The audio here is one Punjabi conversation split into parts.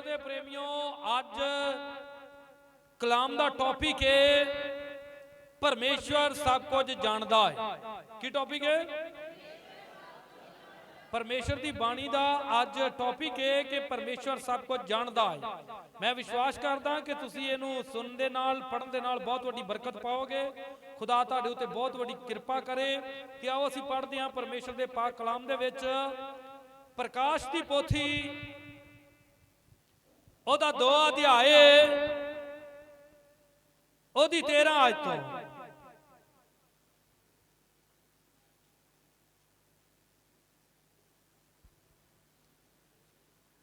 ਪਰਮੇਸ਼ਰ ਦੇ ਪ੍ਰੇਮੀਓ, ਅੱਜ ਕਲਾਮ ਦਾ ਟੌਪਿਕ ਹੈ ਪਰਮੇਸ਼ਰ ਸਭ ਕੁਝ ਜਾਣਦਾ ਹੈ ਕੀ ਟੌਪਿਕ ਹੈ ਪਰਮੇਸ਼ਰ ਦੀ ਬਾਣੀ ਦਾ ਅੱਜ ਟੌਪਿਕ ਹੈ ਕਿ ਪਰਮੇਸ਼ਰ ਸਭ ਕੁਝ ਜਾਣਦਾ ਹੈ ਮੈਂ ਵਿਸ਼ਵਾਸ ਕਰਦਾ ਕਿ ਤੁਸੀਂ ਇਹਨੂੰ ਸੁਣਨ ਦੇ ਨਾਲ ਪੜਨ ਦੇ ਨਾਲ ਬਹੁਤ ਵੱਡੀ ਬਰਕਤ ਪਾਓਗੇ। ਖੁਦਾ ਤੁਹਾਡੇ ਉੱਤੇ ਬਹੁਤ ਵੱਡੀ ਕਿਰਪਾ ਕਰੇ ਕਿ ਆਓ ਅਸੀਂ ਪੜ੍ਹਦੇ ਹਾਂ ਪਰਮੇਸ਼ਰ ਦੇ ਪਾਕ ਕਲਾਮ ਦੇ ਵਿੱਚ। ਪ੍ਰਕਾਸ਼ ਦੀ ਪੋਥੀ ਉਹਦਾ ਦੋ ਅਧਿਆਏ। ਉਹਦੀ 13 ਆਇਤ। ਤੋਂ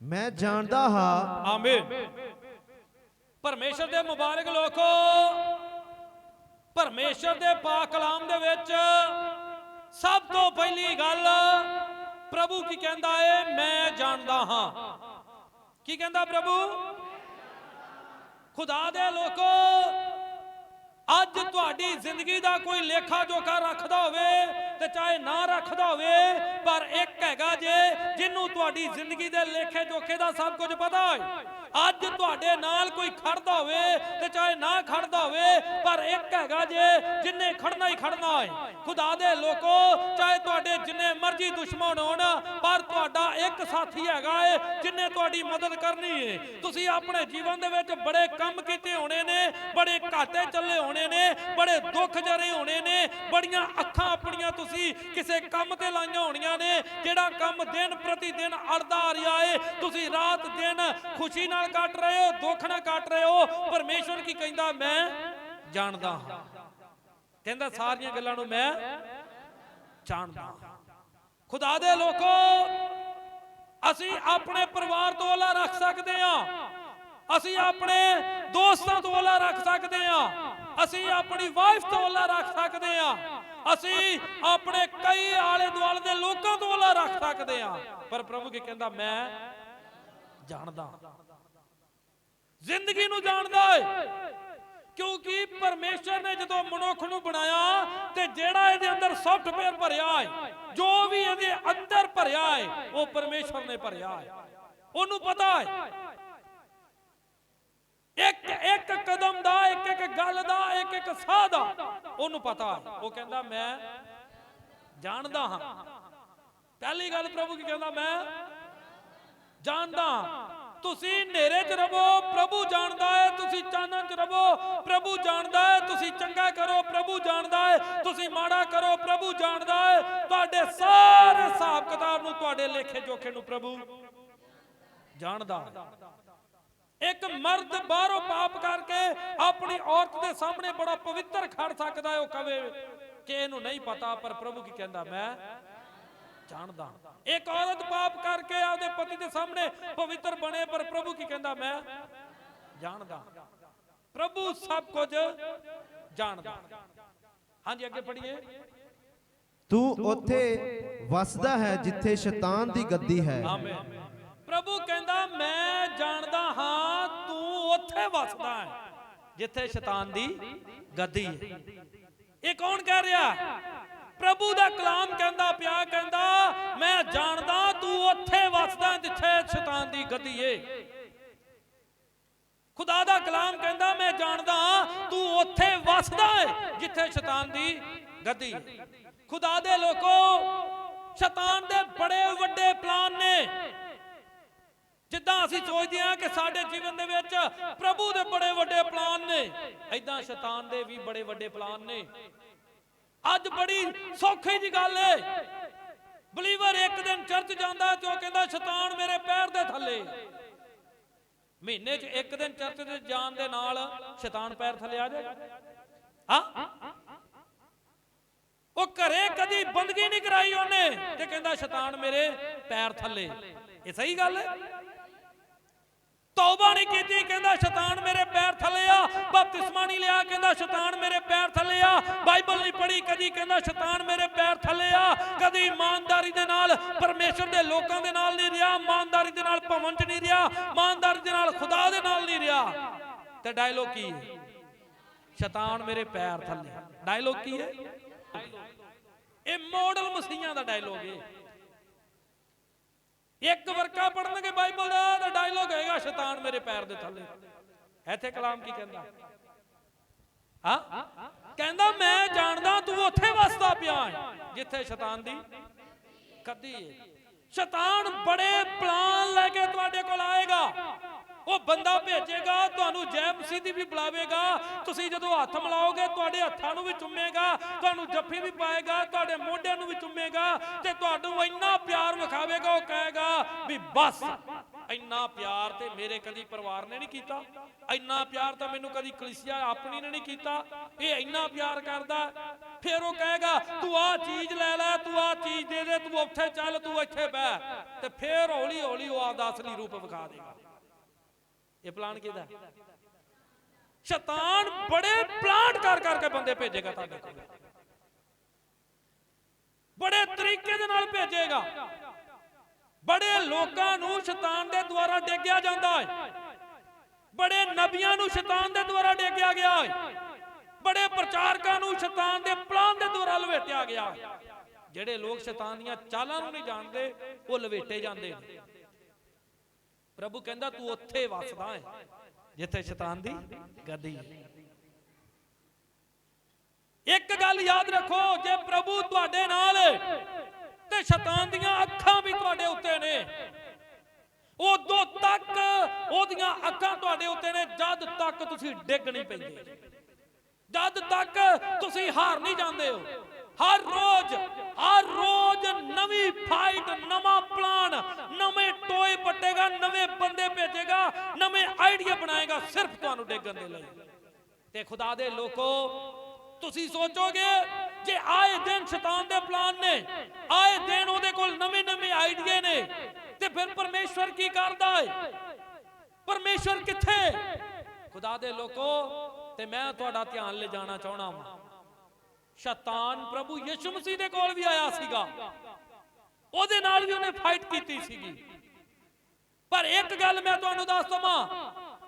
ਮੈਂ ਜਾਣਦਾ ਹਾਂ। ਆਮੀਨ। ਪਰਮੇਸ਼ਰ ਦੇ ਮੁਬਾਰਕ ਲੋਕੋ ਪਰਮੇਸ਼ਰ ਦੇ ਪਾਕ ਕਲਾਮ ਦੇ ਵਿੱਚ ਸਭ ਤੋਂ ਪਹਿਲੀ ਗੱਲ ਪ੍ਰਭੂ ਕੀ ਕਹਿੰਦਾ ਏ? ਮੈਂ ਜਾਣਦਾ ਹਾਂ। ਕੀ ਕਹਿੰਦਾ ਪ੍ਰਭੂ? ਖੁਦਾ ਦੇ ਲੋਕੋ, ਅੱਜ ਤੁਹਾਡੀ ਜ਼ਿੰਦਗੀ ਦਾ ਕੋਈ ਲੇਖਾ ਜੋਖਾ ਰੱਖਦਾ ਹੋਵੇ ਤੇ ਚਾਹੇ ਨਾ ਰੱਖਦਾ ਹੋਵੇ, ਪਰ ਇੱਕ ਹੈਗਾ ਜੇ, ਜਿਹਨੂੰ ਤੁਹਾਡੀ ਜ਼ਿੰਦਗੀ ਦੇ ਲੇਖੇ ਜੋਖੇ ਦਾ ਸਭ ਕੁਝ ਪਤਾ ਹੈ ਅੱਜ ਤੁਹਾਡੇ ਨਾਲ ਕੋਈ ਖੜਦਾ ਹੋਵੇ ਤੇ ਚਾਹੇ ਨਾ ਖੜਦਾ ਹੋਵੇ, ਪਰ ਇੱਕ ਹੈਗਾ ਜੇ ਜਿੰਨੇ ਖੜਨਾ ਹੀ ਖੜਨਾ ਹੈ ਖੁਦਾ ਦੇ ਲੋਕੋ, ਚਾਹੇ ਤੁਹਾਡੇ ਜਿੰਨੇ ਮਰਜ਼ੀ ਦੁਸ਼ਮਣ ਹੋਣ, ਪਰ ਤੁਹਾਡਾ ਇੱਕ ਸਾਥੀ ਹੈਗਾ ਏ ਜਿੰਨੇ ਤੁਹਾਡੀ ਮਦਦ ਕਰਨੀ ਏ। ਤੁਸੀਂ ਆਪਣੇ ਜੀਵਨ ਦੇ ਵਿੱਚ ਬੜੇ ਕੰਮ ਕੀਤੇ ਹੋਣੇ ਨੇ, ਬੜੇ ਘਾਟੇ ਚੱਲੇ ਹੋਣੇ ਨੇ, ਬੜੇ ਦੁੱਖ ਜਰੇ ਹੋਣੇ ਨੇ, ਬੜੀਆਂ ਅੱਖਾਂ ਆਪਣੀਆਂ ਤੁਸੀਂ ਕਿਸੇ ਕੰਮ ਤੇ ਲਾਈਆਂ ਹੋਣੀਆਂ ਨੇ, ਜਿਹੜਾ ਕੰਮ ਦਿਨ ਪ੍ਰਤੀ ਦਿਨ ਅੜਦਾ ਆ ਰਿਹਾ ਏ, ਤੁਸੀਂ ਰਾਤ ਦਿਨ ਖੁਸ਼ੀ ਨਾਲ ਕੱਟ ਰਹੇ ਹੋ, ਦੁੱਖ ਨਾ ਕੱਟ ਰਹੇ ਹੋ, ਪਰਮੇਸ਼ਵਰ ਕੀ ਕਹਿੰਦਾ, ਮੈਂ ਜਾਣਦਾ ਹਾਂ। ਕਹਿੰਦਾ, ਸਾਰੀਆਂ ਗੱਲਾਂ ਨੂੰ ਮੈਂ ਜਾਣਦਾ ਖੁਦਾ ਦੇ ਲੋਕੋ, ਅਸੀਂ ਆਪਣੇ ਪਰਿਵਾਰ ਤੋਂ ਅਲਾ ਰੱਖ ਸਕਦੇ ਹਾਂ। ਅਸੀਂ ਆਪਣੇ ਦੋਸਤਾਂ ਤੋਂ ਅਲਾ ਰੱਖ ਸਕਦੇ ਹਾਂ। ਅਸੀਂ ਆਪਣੀ ਵਾਈਫ ਤੋਂ ਅਲਾ ਰੱਖ ਸਕਦੇ ਹਾਂ। ਅਸੀਂ ਆਪਣੇ ਕਈ ਆਲੇ ਦੁਆਲੇ ਦੇ ਲੋਕਾਂ ਤੋਂ ਅਲਾ ਰੱਖ ਸਕਦੇ ਹਾਂ। ਪਰ ਪ੍ਰਭੂ ਕੀ ਕਹਿੰਦਾ, ਮੈਂ ਜਾਣਦਾ ਹਾਂ। ਜ਼ਿੰਦਗੀ ਨੂੰ ਜਾਣਦਾ ਹੈ ਕਿਉਂਕਿ ਪਰਮੇਸ਼ਰ ਨੇ ਜਦੋਂ ਮਨੁੱਖ ਨੂੰ ਬਣਾਇਆ ਤੇ ਜਿਹੜਾ ਇਹਦੇ ਅੰਦਰ ਸੌਫਟਵੇਅਰ ਭਰਿਆ ਹੈ ਜੋ ਵੀ ਇਹਦੇ ਅੰਦਰ ਭਰਿਆ ਹੈ ਉਹ ਪਰਮੇਸ਼ਰ ਨੇ ਭਰਿਆ ਹੈ ਉਹਨੂੰ ਪਤਾ ਹੈ ਇੱਕ ਇੱਕ ਕਦਮ ਦਾ, ਇੱਕ ਇੱਕ ਗੱਲ ਦਾ, ਇੱਕ ਇੱਕ ਸਾਹ ਦਾ, ਉਹਨੂੰ ਪਤਾ ਹੈ ਉਹ ਕਹਿੰਦਾ, ਮੈਂ ਜਾਣਦਾ ਹਾਂ। ਪਹਿਲੀ ਗੱਲ ਪ੍ਰਭੂ ਕੀ ਕਹਿੰਦਾ? ਮੈਂ ਜਾਣਦਾ ਹਾਂ। ਤੁਸੀਂ ਹਨੇਰੇ 'ਚ ਰਵੋ, ਪ੍ਰਭੂ ਜਾਣਦਾ ਹੈ, ਤੁਸੀਂ ਚਾਨਣ 'ਚ ਰਵੋ, ਪ੍ਰਭੂ ਜਾਣਦਾ ਹੈ, ਤੁਸੀਂ ਚੰਗਾ ਕਰੋ, ਪ੍ਰਭੂ ਜਾਣਦਾ ਹੈ, ਤੁਸੀਂ ਮਾੜਾ ਕਰੋ, ਪ੍ਰਭੂ ਜਾਣਦਾ ਹੈ, ਤੁਹਾਡੇ ਸਾਰੇ ਹਿਸਾਬ ਕਿਤਾਬ ਨੂੰ, ਤੁਹਾਡੇ ਲੇਖੇ ਜੋਖੇ ਨੂੰ ਪ੍ਰਭੂ ਜਾਣਦਾ ਇੱਕ ਮਰਦ ਬਾਹਰੋਂ ਪਾਪ ਕਰਕੇ ਆਪਣੀ ਔਰਤ ਦੇ ਸਾਹਮਣੇ ਬੜਾ ਪਵਿੱਤਰ ਖੜ ਸਕਦਾ ਹੈ, ਉਹ ਕਵੇ ਕਿ ਇਹਨੂੰ ਨਹੀਂ ਪਤਾ, ਪਰ ਪ੍ਰਭੂ ਕੀ ਕਹਿੰਦਾ, ਮੈਂ ਜਾਣਦਾ ਇੱਕ ਔਰਤ ਪਾਪ ਕਰਕੇ ਆਪਦੇ ਪਤੀ ਦੇ ਸਾਹਮਣੇ ਪਵਿੱਤਰ ਬਣੇ ਪਰ ਪ੍ਰਭੂ ਕੀ ਕਹਿੰਦਾ ਮੈਂ? ਜਾਣਦਾ ਪ੍ਰਭੂ ਸਭ ਕੁਝ ਜਾਣਦਾ ਹਾਂਜੀ ਅੱਗੇ ਪੜ੍ਹੀਏ। ਤੂੰ ਉੱਥੇ ਵਸਦਾ ਹੈ ਜਿੱਥੇ ਸ਼ੈਤਾਨ ਦੀ ਗੱਦੀ ਹੈ। ਆਮੇਨ। ਪ੍ਰਭੂ ਕਹਿੰਦਾ ਮੈਂ ਜਾਣਦਾ ਹਾਂ ਤੂੰ ਉੱਥੇ ਵਸਦਾ ਹੈ ਜਿੱਥੇ ਸ਼ੈਤਾਨ ਦੀ ਗੱਦੀ ਹੈ। ਇਹ ਕੌਣ ਕਹਿ ਰਿਹਾ? ਪ੍ਰਭੂ ਦਾ ਕਲਾਮ ਕਹਿੰਦਾ, ਪਿਆ ਕਹਿੰਦਾ, ਮੈਂ ਜਾਣਦਾ ਤੂੰ ਉੱਥੇ ਵਸਦਾ ਜਿੱਥੇ ਸ਼ੈਤਾਨ ਦੀ ਗੱਦੀ ਏ। ਖੁਦਾ ਦਾ ਕਲਾਮ ਕਹਿੰਦਾ, ਮੈਂ ਜਾਣਦਾ ਤੂੰ ਉੱਥੇ ਵਸਦਾ ਹੈ ਜਿੱਥੇ ਸ਼ੈਤਾਨ ਦੀ ਗੱਦੀ। ਖੁਦਾ ਦੇ ਲੋਕੋ, ਸ਼ੈਤਾਨ ਦੇ ਬੜੇ ਵੱਡੇ ਪਲਾਨ ਨੇ। ਜਿੱਦਾਂ ਅਸੀਂ ਸੋਚਦੇ ਹਾਂ ਕਿ ਸਾਡੇ ਜੀਵਨ ਦੇ ਵਿੱਚ ਪ੍ਰਭੂ ਦੇ ਬੜੇ ਵੱਡੇ ਪਲਾਨ ਨੇ ਐਦਾਂ ਸ਼ੈਤਾਨ ਦੇ ਵੀ ਬੜੇ ਵੱਡੇ ਪਲਾਨ ਨੇ। ਅੱਜ ਬੜੀ ਸੌਖੀ ਜੀ ਗੱਲ ਏ। ਬਲੀਵਰ ਇੱਕ ਦਿਨ ਚਰਚ ਜਾਂਦਾ ਤੇ ਕਹਿੰਦਾ, ਸ਼ੈਤਾਨ ਮੇਰੇ ਪੈਰ ਦੇ ਥੱਲੇ। ਮਹੀਨੇ 'ਚ ਇੱਕ ਦਿਨ ਚਰਚ ਦੇ ਜਾਣ ਦੇ ਨਾਲ ਸ਼ੈਤਾਨ ਪੈਰ ਥੱਲੇ ਆ ਜਾਏਗਾ ਹਾਂ? ਉਹ ਘਰੇ ਕਦੀ ਬੰਦਗੀ ਨਹੀਂ ਕਰਾਈ ਉਹਨੇ, ਤੇ ਕਹਿੰਦਾ, ਸ਼ੈਤਾਨ ਮੇਰੇ ਪੈਰ ਥੱਲੇ। ਇਹ ਸਹੀ ਗੱਲ ਹੈ ਤੌਬਾ ਨਹੀਂ ਕੀਤੀ, ਕਹਿੰਦਾ ਸ਼ੈਤਾਨ ਮੇਰੇ ਪੈਰ ਥੱਲੇ ਆ। ਬਪਤਿਸਮਾ ਨਹੀਂ ਲਿਆ, ਕਹਿੰਦਾ ਸ਼ੈਤਾਨ ਮੇਰੇ ਪੈਰ ਥੱਲੇ ਆ। ਬਾਈਬਲ ਨਹੀਂ ਪੜ੍ਹੀ ਕਦੀ, ਕਹਿੰਦਾ ਸ਼ੈਤਾਨ ਮੇਰੇ ਪੈਰ ਥੱਲੇ ਆ। ਕਦੀ ਇਮਾਨਦਾਰੀ ਦੇ ਨਾਲ, ਪਰਮੇਸ਼ਰ ਦੇ ਲੋਕਾਂ ਦੇ ਨਾਲ ਨਹੀਂ ਰਿਹਾ, ਇਮਾਨਦਾਰੀ ਦੇ ਨਾਲ ਭਵਨ 'ਚ ਨਹੀਂ ਰਿਹਾ, ਇਮਾਨਦਾਰੀ ਦੇ ਨਾਲ ਖੁਦਾ ਦੇ ਨਾਲ ਨਹੀਂ ਰਿਹਾ। ਤੇ ਡਾਇਲੋਗ ਕੀ ਹੈ? ਸ਼ੈਤਾਨ ਮੇਰੇ ਪੈਰ ਥੱਲੇ ਡਾਇਲੋਗ ਕੀ ਹੈ? ਇਹ ਮੋਡਲ ਮਸੀਹਾਂ ਦਾ ਡਾਇਲੋਗ ਹੈ। ਇੱਕ ਵਰਕਾ ਪੜਨਗੇ ਬਾਈਬਲ ਦਾ ਤਾਂ ਡਾਇਲੋਗ ਹੋਏਗਾ, ਸ਼ੈਤਾਨ ਮੇਰੇ ਪੈਰ ਦੇ ਥੱਲੇ। ਇੱਥੇ ਕਲਾਮ ਕੀ ਕਹਿੰਦਾ? ਹਾਂ? ਕਹਿੰਦਾ, ਮੈਂ ਜਾਣਦਾ ਤੂੰ ਉੱਥੇ ਵਸਦਾ ਪਿਆ ਜਿੱਥੇ ਸ਼ੈਤਾਨ ਦੀ ਕਦੀ ਹੈ ਸ਼ੈਤਾਨ ਬੜੇ ਪਲਾਨ ਲੈ ਕੇ ਤੁਹਾਡੇ ਕੋਲ ਆਏਗਾ। ਉਹ ਬੰਦਾ ਭੇਜੇਗਾ, ਤੁਹਾਨੂੰ ਜੈ ਮਸੀਹ ਦੀ ਵੀ ਬੁਲਾਵੇਗਾ। ਤੁਸੀਂ ਜਦੋਂ ਹੱਥ ਮਿਲਾਓਗੇ, ਤੁਹਾਡੇ ਹੱਥਾਂ ਨੂੰ ਵੀ ਚੁੰਮੇਗਾ, ਤੁਹਾਨੂੰ ਜੱਫੀ ਵੀ ਪਾਏਗਾ, ਤੁਹਾਡੇ ਮੋਢਿਆਂ ਨੂੰ ਵੀ ਚੁੰਮੇਗਾ ਤੇ ਤੁਹਾਨੂੰ ਇੰਨਾ ਪਿਆਰ ਵਿਖਾਵੇਗਾ, ਉਹ ਕਹੇਗਾ ਵੀ ਬਸ, ਇੰਨਾ ਪਿਆਰ ਤੇ ਮੇਰੇ ਕਦੀ ਪਰਿਵਾਰ ਨੇ ਨਹੀਂ ਕੀਤਾ। ਇੰਨਾ ਪਿਆਰ ਤਾਂ ਮੈਨੂੰ ਕਦੀ ਕਲੀਸਿਆ ਆਪਣੀ ਨੇ ਨਹੀਂ ਕੀਤਾ। ਇਹ ਇੰਨਾ ਪਿਆਰ ਕਰਦਾ, ਫਿਰ ਉਹ ਕਹੇਗਾ, ਤੂੰ ਆਹ ਚੀਜ਼ ਲੈ ਲੈ, ਤੂੰ ਆਹ ਚੀਜ਼ ਦੇ ਦੇ, ਤੂੰ ਉੱਥੇ ਚੱਲ, ਤੂੰ ਇੱਥੇ ਬਹਿ। ਤੇ ਫਿਰ ਹੌਲੀ ਹੌਲੀ ਉਹ ਆਪਦਾ ਅਸਲੀ ਰੂਪ ਵਿਖਾ ਦੇਗਾ। ਇਹ ਪਲਾਨ ਕਿਹਦਾ? ਸ਼ੈਤਾਨ ਬੜੇ ਪਲਾਨ ਕਰ ਕਰਕੇ ਬੰਦੇ ਭੇਜੇਗਾ ਤੁਹਾਡੇ ਕੋਲ। ਬੜੇ ਤਰੀਕੇ ਦੇ ਨਾਲ ਭੇਜੇਗਾ। ਬੜੇ ਲੋਕਾਂ ਨੂੰ ਸ਼ੈਤਾਨ ਦੇ ਦੁਆਰਾ ਡੇਗਿਆ ਜਾਂਦਾ ਹੈ। ਬੜੇ ਨਬੀਆਂ ਨੂੰ ਸ਼ੈਤਾਨ ਦੇ ਦੁਆਰਾ ਡੇਗਿਆ ਗਿਆ ਹੈ। ਬੜੇ ਪ੍ਰਚਾਰਕਾਂ ਨੂੰ ਸ਼ੈਤਾਨ ਦੇ ਪਲਾਨ ਦੇ ਦੁਆਰਾ ਲਵੇਟਿਆ ਗਿਆ ਜਿਹੜੇ ਲੋਕ ਸ਼ੈਤਾਨ ਦੀਆਂ ਚਾਲਾਂ ਨੂੰ ਨਹੀਂ ਜਾਣਦੇ, ਉਹ ਲਵੇਟੇ ਜਾਂਦੇ ਨੇ। ਪ੍ਰਭੂ ਕਹਿੰਦਾ ਤੂੰ ਉੱਥੇ ਵਸਦਾ ਹੈ, ਜਿੱਥੇ ਸ਼ੈਤਾਨ ਦੀ ਗੱਦੀ ਹੈ। ਇੱਕ ਗੱਲ ਯਾਦ ਰੱਖੋ, ਜੇ ਪ੍ਰਭੂ ਤੁਹਾਡੇ ਨਾਲ ਤੇ ਸ਼ੈਤਾਨ ਦੀਆਂ ਅੱਖਾਂ ਵੀ ਤੁਹਾਡੇ ਉੱਤੇ ਨੇ। ਉਦੋਂ ਤੱਕ ਉਹਦੀਆਂ ਅੱਖਾਂ ਤੁਹਾਡੇ ਉੱਤੇ ਨੇ, ਜਦ ਤੱਕ ਤੁਸੀਂ ਡਿੱਗ ਨਹੀਂ ਪੈਂਦੇ। ਜਦ ਤੱਕ ਤੁਸੀਂ ਹਾਰ ਨਹੀਂ ਜਾਂਦੇ ਹੋ। ਹਰ ਰੋਜ਼ ਹਰ ਰੋਜ਼ ਨਵੀਂ ਫਾਈਟ ਨਵਾਂ ਪਲਾਨ ਨਵੇਂ ਟੋਏ ਪੱਟੇਗਾ ਨਵੇਂ ਬੰਦੇ ਭੇਜੇਗਾ, ਨਵੇਂ ਆਈਡੀਆ ਬਣਾਏਗਾ ਸਿਰਫ ਤੁਹਾਨੂੰ ਡੇਗਣ ਦੇ ਲਈ। ਤੇ ਖੁਦਾ ਦੇ ਲੋਕੋ, ਤੁਸੀਂ ਸੋਚੋਗੇ, ਜੇ ਆਏ ਦਿਨ ਸ਼ੈਤਾਨ ਦੇ ਪਲਾਨ ਨੇ, ਆਏ ਦਿਨ ਉਹਦੇ ਕੋਲ ਨਵੇਂ ਨਵੇਂ ਆਈਡੀਆ ਨੇ, ਤੇ ਫਿਰ ਪਰਮੇਸ਼ਵਰ ਕੀ ਕਰਦਾ ਹੈ ਪਰਮੇਸ਼ਵਰ ਕਿੱਥੇ? ਖੁਦਾ ਦੇ ਲੋਕੋ, ਤੇ ਮੈਂ ਤੁਹਾਡਾ ਧਿਆਨ ਲੈ ਜਾਣਾ ਚਾਹਣਾ ਹਾਂ ਸ਼ੈਤਾਨ ਪ੍ਰਭੂ ਯਿਸੂ ਮਸੀਹ ਦੇ ਕੋਲ ਵੀ ਆਇਆ ਸੀਗਾ। ਉਹਦੇ ਨਾਲ ਵੀ ਉਹਨੇ ਫਾਈਟ ਕੀਤੀ ਸੀਗੀ। ਪਰ ਇੱਕ ਗੱਲ ਮੈਂ ਤੁਹਾਨੂੰ ਦੱਸ ਦਵਾਂ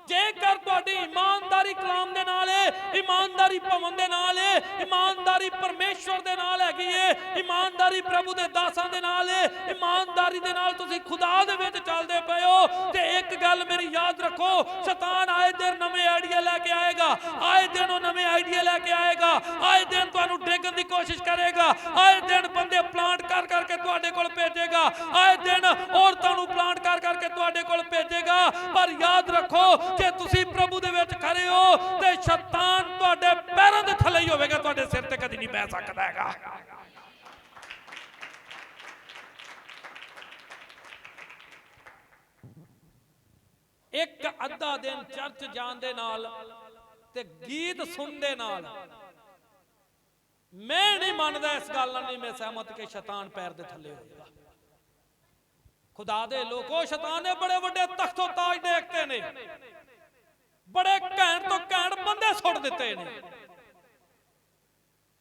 ਜੇਕਰ ਤੁਹਾਡੀ ਇਮਾਨਦਾਰੀ ਕਲਾਮ ਦੇ ਨਾਲ ਹੈ ਇਮਾਨਦਾਰੀ ਭਵਨ ਦੇ ਨਾਲ ਹੈ ਇਮਾਨਦਾਰੀ ਪਰਮੇਸ਼ਵਰ ਦੇ ਨਾਲ ਹੈਗੀ ਹੈ ਇਮਾਨਦਾਰੀ ਪ੍ਰਭੂ ਦੇ ਦਾਸਾਂ ਦੇ ਨਾਲ ਹੈ ਇਮਾਨਦਾਰੀ ਦੇ ਨਾਲ ਤੁਸੀਂ ਖੁਦਾ ਦੇ ਵਿੱਚ ਚੱਲਦੇ ਪਏ ਹੋ। ਤੇ ਇੱਕ ਗੱਲ ਮੇਰੀ ਯਾਦ ਰੱਖੋ, ਸ਼ੈਤਾਨ ਆਏ ਦਿਨ ਨਵੇਂ ਆਈਡੀਆ ਲੈ ਕੇ ਆਏਗਾ। ਆਏ ਦਿਨ ਉਹ ਨਵੇਂ ਆਈਡੀਆ ਲੈ ਕੇ ਆਏਗਾ। ਆਏ ਦਿਨ ਤੁਹਾਨੂੰ ਡੇਗਣ ਦੀ ਕੋਸ਼ਿਸ਼ ਕਰੇਗਾ। ਆਏ ਦਿਨ ਬੰਦੇ ਪਲਾਂਟ ਕਰ ਕਰਕੇ ਤੁਹਾਡੇ ਕੋਲ ਭੇਜੇਗਾ। ਆਏ ਦਿਨ ਔਰਤਾਂ ਨੂੰ ਪਲਾਂਟ ਕਰ ਕਰਕੇ ਤੁਹਾਡੇ ਕੋਲ ਭੇਜੇਗਾ। ਪਰ ਯਾਦ ਰੱਖੋ ਜੇ ਤੁਸੀਂ ਪ੍ਰਭੂ ਦੇ ਵਿੱਚ ਖੜੇ ਹੋ, ਤੇ ਸ਼ੈਤਾਨ ਤੁਹਾਡੇ ਪੈਰਾਂ ਦੇ ਥੱਲੇ ਹੀ ਹੋਵੇਗਾ, ਤੁਹਾਡੇ ਸਿਰ ਤੇ ਕਦੀ ਨਹੀਂ ਬਹਿ ਸਕਦਾ ਹੈਗਾ। ਇੱਕ ਅੱਧਾ ਦਿਨ ਚਰਚ ਜਾਣ ਦੇ ਨਾਲ ਤੇ ਗੀਤ ਸੁਣਦੇ ਨਾਲ ਮੈਂ ਨਹੀਂ ਮੰਨਦਾ ਇਸ ਗੱਲ ਨਾਲ, ਨਹੀਂ ਮੈਂ ਸਹਿਮਤ ਕਿ ਸ਼ੈਤਾਨ ਪੈਰ ਦੇ ਥੱਲੇ ਹੋਏਗਾ ਖੁਦਾ ਦੇ ਲੋਕੋ, ਸ਼ੈਤਾਨ ਨੇ ਬੜੇ ਵੱਡੇ ਤਖਤੋ ਤਾਜ ਦੇਖਤੇ ਨੇ। ਬੜੇ ਘੈਂਟ ਤੋਂ ਘੈਂਟ ਬੰਦੇ ਸੁੱਟ ਦਿੱਤੇ ਨੇ।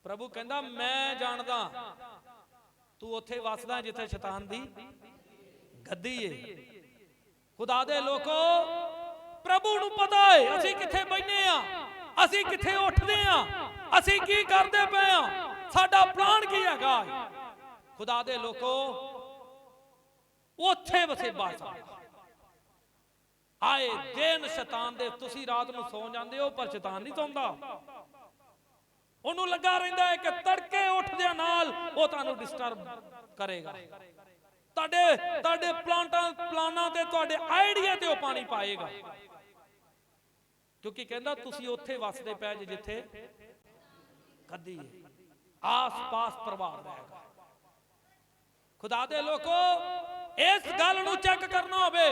ਪ੍ਰਭੂ ਕਹਿੰਦਾ, ਮੈਂ ਜਾਣਦਾ, ਤੂੰ ਉੱਥੇ ਵਸਦਾ ਜਿੱਥੇ ਸ਼ੈਤਾਨ ਦੀ ਗੱਦੀ ਏ। ਖੁਦਾ ਦੇ ਲੋਕੋ, ਪ੍ਰਭੂ ਨੂੰ ਪਤਾ ਏ, ਅਸੀਂ ਕਿੱਥੇ ਬੈਠੇ ਆ, ਅਸੀਂ ਕਿੱਥੇ ਉੱਠਦੇ ਆ, ਅਸੀਂ ਕੀ ਕਰਦੇ ਪਏ ਆ, ਸਾਡਾ ਪਲਾਨ ਕੀ ਹੈਗਾ ਖੁਦਾ ਦੇ ਲੋਕੋ, ਉੱਥੇ ਵਸੇ ਬਾਸਾ ਆਏ ਦਿਨ ਸ਼ੈਤਾਨ ਦੇ ਤੁਸੀਂ ਰਾਤ ਨੂੰ ਸੌ ਜਾਂਦੇ ਹੋ, ਪਰ ਸ਼ੈਤਾਨ ਨਹੀਂ ਸੌਂਦਾ। ਉਹਨੂੰ ਲੱਗਾ ਰਹਿੰਦਾ ਹੈ ਕਿ ਤੜਕੇ ਉੱਠਦਿਆਂ ਨਾਲ ਉਹ ਤੁਹਾਨੂੰ ਡਿਸਟਰਬ ਕਰੇਗਾ। ਤੁਹਾਡੇ ਤੁਹਾਡੇ ਪਲਾਂਟਾਂ, ਪਲਾਨਾਂ ਤੇ, ਤੁਹਾਡੇ ਆਈਡੀਆ ਤੇ ਉਹ ਪਾਣੀ ਪਾਏਗਾ। ਕਿਉਂਕਿ ਕਹਿੰਦਾ, ਤੁਸੀਂ ਉੱਥੇ ਵਸਦੇ ਪਏ ਜੇ ਜਿੱਥੇ ਕਦੀ ਆਸ-ਪਾਸ ਪ੍ਰਭਾਵ ਰਹੇਗਾ ਖੁਦਾ ਦੇ ਲੋਕੋ, ਇਸ ਗੱਲ ਨੂੰ ਚੈੱਕ ਕਰਨਾ ਹੋਵੇ।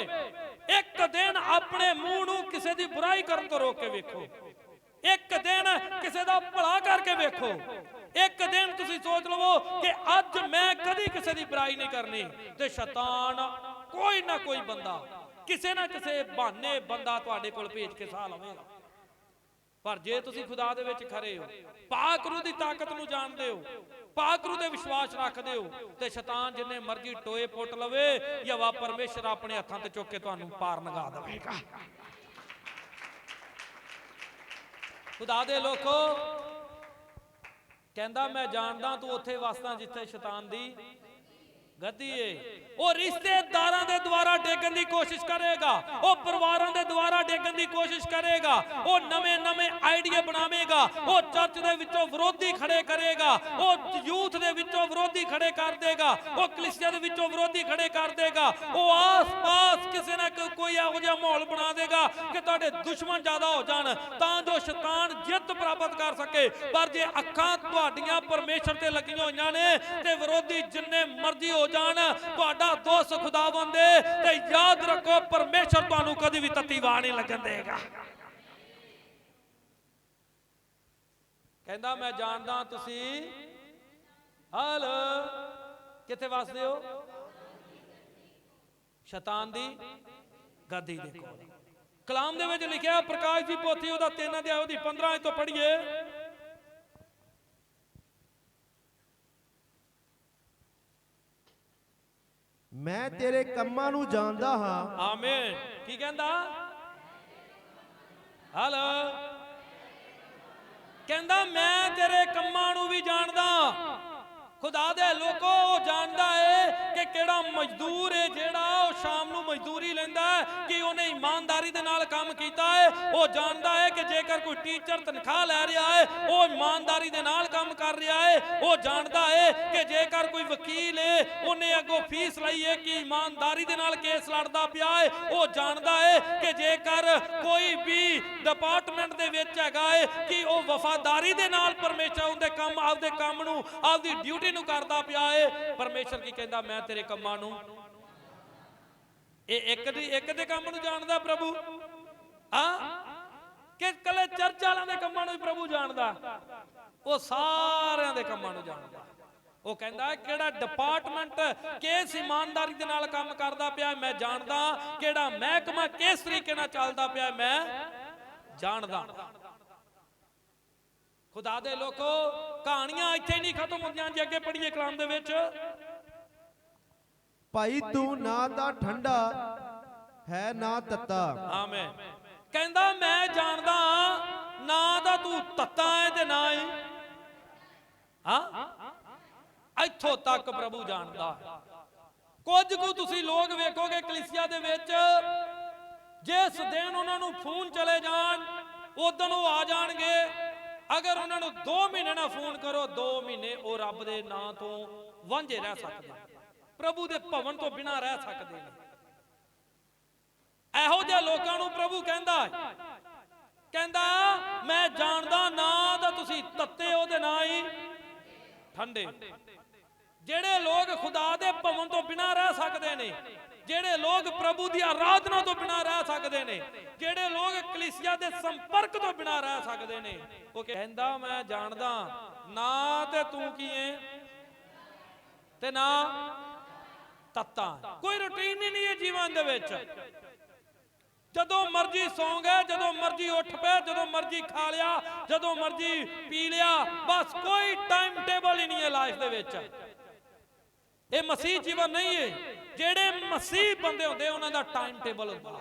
ਇੱਕ ਦਿਨ ਆਪਣੇ ਮੂੰਹ ਨੂੰ ਕਿਸੇ ਦੀ ਬੁਰਾਈ ਕਰਨ ਤੋਂ ਰੋਕ ਕੇ ਵੇਖੋ। ਇੱਕ ਦਿਨ ਕਿਸੇ ਦਾ ਭਲਾ ਕਰਕੇ ਵੇਖੋ। ਇੱਕ ਦਿਨ ਤੁਸੀਂ ਸੋਚ ਲਵੋ ਕਿ ਅੱਜ ਮੈਂ ਕਦੀ ਕਿਸੇ ਦੀ ਬੁਰਾਈ ਨਹੀਂ ਕਰਨੀ ਤੇ ਸ਼ੈਤਾਨ ਕੋਈ ਨਾ ਕੋਈ ਬੰਦਾ, ਕਿਸੇ ਨਾ ਕਿਸੇ ਬਹਾਨੇ ਬੰਦਾ ਤੁਹਾਡੇ ਕੋਲ ਭੇਜ ਕੇ ਸਾਹ ਲਵੇਗਾ। ਪਰ ਜੇ ਤੁਸੀਂ ਖੁਦਾ ਦੇ ਵਿੱਚ ਖਰੇ ਹੋ, ਪਾਕ ਰੂ ਦੀ ਤਾਕਤ ਨੂੰ ਜਾਣਦੇ ਹੋ, ਪਾਕ ਰੂ ਤੇ ਵਿਸ਼ਵਾਸ ਰੱਖਦੇ ਹੋ, ਤੇ ਸ਼ੈਤਾਨ ਜਿੰਨੇ ਮਰਜ਼ੀ ਟੋਏ ਪੁੱਟ ਲਵੇ ਜਾਂ ਵਾ ਪਰਮੇਸ਼ਰ ਆਪਣੇ ਹੱਥਾਂ ਤੇ ਚੁੱਕ ਕੇ ਤੁਹਾਨੂੰ ਪਾਰ ਲਗਾ ਦੇਵੇਗਾ। ਖੁਦਾ ਦੇ ਲੋਕੋ, ਕਹਿੰਦਾ ਮੈਂ ਜਾਣਦਾ ਤੂੰ ਉੱਥੇ ਵਸਦਾ ਜਿੱਥੇ ਸ਼ੈਤਾਨ ਦੀ ਗੱਦੀ ਏ। ਉਹ ਰਿਸ਼ਤੇਦਾਰਾਂ ਦੇ ਦੁਆਰਾ ਡੇਗਣ ਦੀ ਕੋਸ਼ਿਸ਼ ਕਰੇਗਾ, ਉਹ ਪਰਿਵਾਰਾਂ ਦੇ ਦੁਆਰਾ ਡੇਗਣ ਦੀ ਕੋਸ਼ਿਸ਼ ਕਰੇਗਾ, ਉਹ ਨਵੇਂ ਨਵੇਂ ਆਈਡੀਆ ਬਣਾਵੇਗਾ, ਉਹ ਚਰਚ ਦੇ ਵਿੱਚੋਂ ਵਿਰੋਧੀ ਖੜੇ ਕਰੇਗਾ, ਉਹ ਯੂਥ ਦੇ ਵਿੱਚੋਂ ਵਿਰੋਧੀ ਖੜੇ ਕਰ ਦੇਗਾ, ਉਹ ਕਲੀਸਿਆ ਦੇ ਵਿੱਚੋਂ ਵਿਰੋਧੀ ਖੜੇ ਕਰ ਦੇਗਾ, ਉਹ ਆਸ-ਪਾਸ ਕਿਸੇ ਨਾ ਕੋਈ ਇਹੋ ਜਿਹਾ ਮਾਹੌਲ ਬਣਾ ਦੇਗਾ ਕਿ ਤੁਹਾਡੇ ਦੁਸ਼ਮਣ ਜ਼ਿਆਦਾ ਹੋ ਜਾਣ, ਤਾਂ ਜੋ ਸ਼ੈਤਾਨ ਜਿੱਤ ਪ੍ਰਾਪਤ ਕਰ ਸਕੇ। ਪਰ ਜੇ ਅੱਖਾਂ ਤੁਹਾਡੀਆਂ ਪਰਮੇਸ਼ਰ ਤੇ ਲੱਗੀਆਂ ਹੋਈਆਂ ਨੇ, ਤੇ ਵਿਰੋਧੀ ਜਿੰਨੇ ਮਰਜ਼ੀ ਹੋ ਜਾਣ, ਤੁਹਾਡਾ ਦੋਸਤ ਖੁਦਾਵੰਦ ਦੇ ਤੇ ਯਾਦ ਰੱਖੋ ਪਰਮੇਸ਼ਰ ਤੁਹਾਨੂੰ ਕਦੀ ਵੀ ਤੱਤੀ ਵਾਹ ਨਹੀਂ ਲੱਗਣ ਦੇਗਾ। ਕਹਿੰਦਾ, ਮੈਂ ਜਾਣਦਾ ਤੁਸੀਂ ਹਲ। ਕਿੱਥੇ ਵਸਦੇ ਹੋ? ਸ਼ੈਤਾਨ ਦੀ ਗੱਦੀ ਦੇ ਕੋਲ। ਕਲਾਮ ਦੇ ਵਿੱਚ ਲਿਖਿਆ ਪ੍ਰਕਾਸ਼ ਦੀ ਪੋਥੀ ਉਹਦਾ 3 ਅਧਿਆਇ ਉਹਦੀ 15 ਤੋਂ ਪੜ੍ਹੀਏ। ਮੈਂ ਤੇਰੇ ਕੰਮਾਂ ਨੂੰ ਜਾਣਦਾ ਹਾਂ। ਆਮੀਨ। ਕੀ ਕਹਿੰਦਾ? ਹਲੋ। ਕਹਿੰਦਾ ਮੈਂ ਤੇਰੇ ਕੰਮਾਂ ਨੂੰ ਵੀ ਜਾਣਦਾ। ਖੁਦਾ ਦੇ ਲੋਕੋ, ਉਹ ਜਾਣਦਾ ਏ ਕਿ ਕਿਹੜਾ ਮਜ਼ਦੂਰ ਏ ਜਿਹੜਾ ਉਹ ਸ਼ਾਮ ਨੂੰ ਮਜ਼ਦੂਰੀ ਲੈਂਦਾ ਹੈ, ਕਿ ਉਹਨੇ ਇਮਾਨਦਾਰੀ ਦੇ ਨਾਲ ਕੰਮ ਕੀਤਾ ਹੈ ਉਹ ਜਾਣਦਾ ਹੈ ਕਿ ਜੇਕਰ ਕੋਈ ਟੀਚਰ ਤਨਖਾਹ ਲੈ ਰਿਹਾ ਹੈ ਉਹ ਇਮਾਨਦਾਰੀ ਦੇ ਨਾਲ ਕੰਮ ਕਰ ਰਿਹਾ ਹੈ ਉਹ ਜਾਣਦਾ ਹੈ ਕਿ ਜੇਕਰ ਕੋਈ ਵਕੀਲ ਏ, ਉਹਨੇ ਅੱਗੋਂ ਫੀਸ ਲਈ ਹੈ ਕਿ ਇਮਾਨਦਾਰੀ ਦੇ ਨਾਲ ਕੇਸ ਲੜਦਾ ਪਿਆ ਹੈ ਉਹ ਜਾਣਦਾ ਹੈ ਕਿ ਜੇਕਰ ਕੋਈ ਵੀ ਡਿਪਾਰਟਮੈਂਟ ਦੇ ਵਿੱਚ ਹੈਗਾ ਹੈ ਕਿ ਉਹ ਵਫਾਦਾਰੀ ਦੇ ਨਾਲ ਪਰਮੇਸ਼ਰ ਉਹਦੇ ਕੰਮ, ਆਪਦੇ ਕੰਮ ਨੂੰ, ਆਪਦੀ ਡਿਊਟੀ ਨੂੰ ਕਰਦਾ ਪਿਆ ਹੈ ਪਰਮੇਸ਼ਰ ਕੀ ਕਹਿੰਦਾ, ਮੈਂ ਤੇਰੇ ਕੰਮਾਂ ਨੂੰ ਇਹ ਇੱਕ ਦੀ, ਇੱਕ ਦੇ ਕੰਮ ਨੂੰ ਜਾਣਦਾ ਪ੍ਰਭੂ। ਆ ਕਿ ਕੱਲੇ ਚਰਚ ਵਾਲਿਆਂ ਦੇ ਕੰਮਾਂ ਨੂੰ ਹੀ ਪ੍ਰਭੂ ਜਾਣਦਾ। ਉਹ ਸਾਰਿਆਂ ਦੇ ਕੰਮਾਂ ਨੂੰ ਜਾਣਦਾ। ਉਹ ਕਹਿੰਦਾ ਕਿਹੜਾ ਡਿਪਾਰਟਮੈਂਟ ਕਿਸ ਇਮਾਨਦਾਰੀ ਦੇ ਨਾਲ ਕੰਮ ਕਰਦਾ ਪਿਆ ਮੈਂ ਜਾਣਦਾ ਕਿਹੜਾ ਮਹਿਕਮਾ ਕਿਸ ਤਰੀਕੇ ਨਾਲ ਚੱਲਦਾ ਪਿਆ ਮੈਂ ਜਾਣਦਾ। ਖੁਦਾ ਦੇ ਲੋਕੋ ਕਹਾਣੀਆਂ ਇੱਥੇ ਨਹੀਂ ਖਤਮ ਹੁੰਦੀਆਂ ਜੇ ਅੱਗੇ ਪੜ੍ਹੀਏ ਕਲਾਮ ਦੇ ਵਿੱਚ। ਭਾਈ ਤੂੰ ਨਾ ਤਾਂ ਠੰਡਾ ਹੈ ਨਾ ਤੱਤਾ। ਆਮੇਨ। ਕਹਿੰਦਾ ਮੈਂ ਜਾਣਦਾ ਨਾ ਤਾਂ ਤੂੰ ਤੱਤਾ ਹੈ ਤੇ ਨਾ ਹੀ ਹਾਂ? ਇੱਥੋਂ ਤੱਕ ਪ੍ਰਭੂ ਜਾਣਦਾ। ਹੈ। ਕੁਝ ਕੁ ਤੁਸੀਂ ਲੋਕ ਵੇਖੋਗੇ ਕਲੀਸਿਆ ਦੇ ਵਿੱਚ, ਜਿਸ ਦਿਨ ਉਹਨਾਂ ਨੂੰ ਫੋਨ ਚਲੇ ਜਾਣ, ਉਦੋਂ ਉਹ ਆ ਜਾਣਗੇ। ਅਗਰ ਉਹਨਾਂ ਨੂੰ 2 ਮਹੀਨੇ ਨਾ ਫੋਨ ਕਰੋ 2 ਮਹੀਨੇ ਉਹ ਰੱਬ ਦੇ ਨਾਂ ਤੋਂ ਵਾਂਝੇ ਰਹਿ ਸਕਦੇ ਪ੍ਰਭੂ ਦੇ ਭਵਨ ਤੋਂ ਬਿਨਾਂ ਰਹਿ ਸਕਦੇ ਨੇ। ਇਹੋ ਜਿਹੇ ਲੋਕਾਂ ਨੂੰ ਪ੍ਰਭੂ ਕਹਿੰਦਾ ਹੈ। ਕਹਿੰਦਾ, ਮੈਂ ਜਾਣਦਾ ਨਾ ਤਾਂ ਤੁਸੀਂ ਤੱਤੇ ਉਹਦੇ ਨਾਂ ਹੀ। ਠੰਡੇ। ਜਿਹੜੇ ਲੋਕ ਖੁਦਾ ਦੇ ਭਵਨ ਤੋਂ ਬਿਨਾਂ ਰਹਿ ਸਕਦੇ ਨੇ, ਜਿਹੜੇ ਲੋਕ ਪ੍ਰਭੂ ਦੀ ਆਰਾਧਨਾ ਤੋਂ ਬਿਨਾਂ ਰਹਿ ਸਕਦੇ ਨੇ, ਜਿਹੜੇ ਲੋਕ ਕਲੀਸਿਆ ਦੇ ਸੰਪਰਕ ਤੋਂ ਬਿਨਾਂ ਰਹਿ ਸਕਦੇ ਨੇ, ਉਹ ਕਹਿੰਦਾ, ਮੈਂ ਜਾਣਦਾ, ਨਾ ਤੇ ਤੂੰ ਕੀ ਏ? ਤੇ ਨਾ ਤੱਤਾ ਕੋਈ ਰੁਟੀਨ ਹੀ ਨਹੀਂ ਹੈ ਜੀਵਨ ਦੇ ਵਿੱਚ। ਜਦੋਂ ਮਰਜ਼ੀ ਸੌਂ ਗਏ, ਜਦੋਂ ਮਰਜ਼ੀ ਉੱਠ ਪਏ, ਜਦੋਂ ਮਰਜ਼ੀ ਖਾ ਲਿਆ, ਜਦੋਂ ਮਰਜ਼ੀ ਪੀ ਲਿਆ, ਬਸ ਕੋਈ ਟਾਈਮ ਟੇਬਲ ਹੀ ਨਹੀਂ ਹੈ ਲਾਈਫ ਦੇ ਵਿੱਚ। ਇਹ ਮਸੀਹ ਜੀਵਨ ਨਹੀਂ ਹੈ। ਜਿਹੜੇ ਮਸੀਹ ਬੰਦੇ ਹੁੰਦੇ ਉਹਨਾਂ ਦਾ ਟਾਈਮ ਟੇਬਲ ਹੁੰਦਾ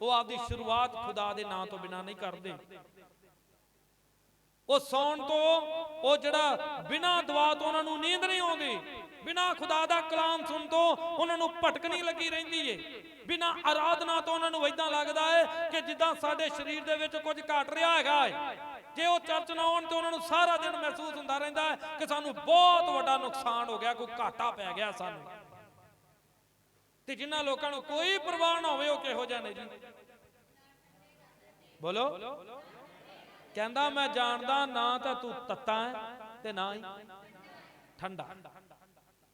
ਉਹ ਆਪਦੀ ਸ਼ੁਰੂਆਤ ਖੁਦਾ ਦੇ ਨਾਂ ਤੋਂ ਬਿਨਾਂ ਨਹੀਂ ਕਰਦੇ। ਉਹ ਸੌਣ ਤੋਂ, ਉਹ ਜਿਹੜਾ ਬਿਨਾ ਦੁਆ ਤੋਂ ਉਹਨਾਂ ਨੂੰ ਨੀਂਦ ਨਹੀਂ ਆਉਂਦੀ ਬਿਨਾ ਖੁਦਾ ਦਾ ਕਲਾਮ ਸੁਣ ਤੋਂ ਉਹਨਾਂ ਨੂੰ ਭਟਕਣੀ ਲੱਗੀ ਰਹਿੰਦੀ ਏ। ਬਿਨਾ ਆਰਾਧਨਾ ਤੋਂ ਉਹਨਾਂ ਨੂੰ ਇਦਾਂ ਲੱਗਦਾ ਹੈ ਕਿ ਜਿੱਦਾਂ ਸਾਡੇ ਸਰੀਰ ਦੇ ਵਿੱਚ ਕੁਝ ਘਟ ਰਿਹਾ ਹੈਗਾ ਹੈ ਜੇ ਉਹ ਚਰਚ ਨਾ ਆਉਣ ਤੇ ਉਹਨਾਂ ਨੂੰ ਸਾਰਾ ਦਿਨ ਮਹਿਸੂਸ ਹੁੰਦਾ ਰਹਿੰਦਾ ਹੈ ਕਿ ਸਾਨੂੰ ਬਹੁਤ ਵੱਡਾ ਨੁਕਸਾਨ ਹੋ ਗਿਆ, ਕੋਈ ਘਾਟਾ ਪੈ ਗਿਆ ਸਾਨੂੰ। ਤੇ ਜਿਨ੍ਹਾਂ ਲੋਕਾਂ ਨੂੰ ਕੋਈ ਪਰਵਾਹ ਨਾ ਹੋਵੇ, ਉਹ ਕਿਹੋ ਜਿਹੇ ਨੇ ਜੀ? ਬੋਲੋ। ਕਹਿੰਦਾ, ਮੈਂ ਜਾਣਦਾ ਨਾ ਤਾਂ ਤੂੰ ਤੱਤਾ ਹੈ ਤੇ ਨਾ ਹੀ ਠੰਡਾ।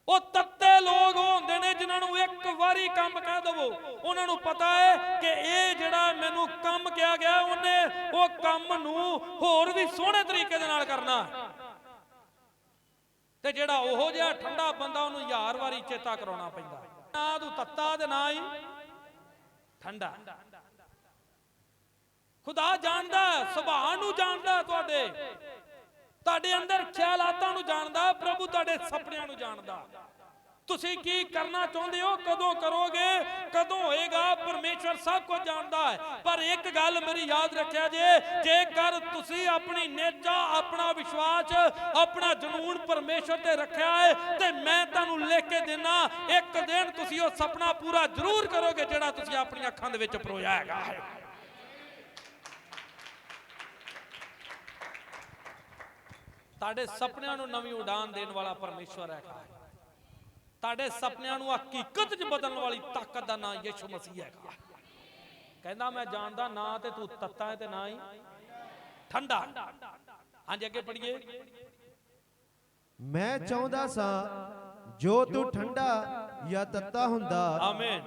ਉਹ ਤੱਤੇ ਲੋਕ ਹੁੰਦੇ ਨੇ ਜਿਨ੍ਹਾਂ ਨੂੰ ਇੱਕ ਵਾਰੀ ਕੰਮ ਕਹਿ ਦਵੋ। ਉਹਨਾਂ ਨੂੰ ਪਤਾ ਹੈ ਕਿ ਇਹ ਜਿਹੜਾ ਮੈਨੂੰ ਕੰਮ ਕਿਹਾ ਗਿਆ, ਉਹਨੇ ਉਹ ਕੰਮ ਨੂੰ ਹੋਰ ਵੀ ਸੋਹਣੇ ਤਰੀਕੇ ਦੇ ਨਾਲ ਕਰਨਾ। ਤੇ ਜਿਹੜਾ ਉਹੋ ਜਿਹਾ ਠੰਡਾ ਬੰਦਾ, ਉਹਨੂੰ ਹਜ਼ਾਰ ਵਾਰੀ ਚੇਤਾ ਕਰਾਉਣਾ ਪੈਂਦਾ। ਨਾ ਤੂੰ ਤੱਤਾ ਤੇ ਨਾ ਹੀ ਠੰਡਾ। ਖੁਦਾ ਜਾਣਦਾ, ਸੁਭਾਅ ਨੂੰ ਜਾਣਦਾ ਤੁਹਾਡੇ। ਤੁਹਾਡੇ ਅੰਦਰ ਖਿਆਲਾਤਾਂ ਨੂੰ ਜਾਣਦਾ, ਪ੍ਰਭੂ ਤੁਹਾਡੇ ਸੁਪਨਿਆਂ ਨੂੰ ਜਾਣਦਾ। ਤੁਸੀਂ ਕੀ ਕਰਨਾ ਚਾਹੁੰਦੇ ਹੋ? ਕਦੋਂ ਕਰੋਗੇ? ਕਦੋਂ ਹੋਏਗਾ? ਪਰਮੇਸ਼ਵਰ ਸਭ ਕੁਝ ਜਾਣਦਾ ਹੈ। ਪਰ ਇੱਕ ਗੱਲ ਮੇਰੀ ਯਾਦ ਰੱਖਿਆ ਜੇ, ਜੇਕਰ ਤੁਸੀਂ ਆਪਣੀ ਨੇਚਾ, ਆਪਣਾ ਵਿਸ਼ਵਾਸ, ਆਪਣਾ ਜਨੂਨ ਪਰਮੇਸ਼ਵਰ ਤੇ ਰੱਖਿਆ ਹੈ, ਤੇ ਮੈਂ ਤੁਹਾਨੂੰ ਲਿਖ ਕੇ ਦੇਣਾ ਇੱਕ ਦਿਨ ਤੁਸੀਂ ਉਹ ਸੁਪਨਾ ਪੂਰਾ ਜ਼ਰੂਰ ਕਰੋਗੇ ਜਿਹੜਾ ਤੁਸੀਂ ਆਪਣੀਆਂ ਅੱਖਾਂ ਦੇ ਵਿੱਚ ਪਰੋਇਆ ਹੈਗਾ ਤੁਹਾਡੇ ਸੁਪਨਿਆਂ ਨੂੰ ਨਵੀਂ ਉਡਾਨ ਦੇਣ ਵਾਲਾ ਪਰਮੇਸ਼ਵਰ ਹੈ ਤੁਹਾਡੇ ਸੁਪਨਿਆਂ ਨੂੰ ਹਕੀਕਤ 'ਚ ਬਦਲਣ ਵਾਲੀ ਤਾਕਤ ਦਾ ਨਾਮ ਯਿਸੂ ਮਸੀਹ ਹੈਗਾ ਕਹਿੰਦਾ ਮੈਂ ਜਾਣਦਾ ਨਾ ਤੇ ਤੂੰ ਤੱਤਾ ਹੈ ਤੇ ਨਾ ਹੀ ਠੰਡਾ ਹਾਂਜੀ ਅੱਗੇ ਪੜ੍ਹੀਏ। ਮੈਂ ਚਾਹੁੰਦਾ ਸਾਂ ਜੋ ਤੂੰ ਠੰਡਾ ਜਾਂ ਤੱਤਾ ਹੁੰਦਾ ਆਮੀਨ।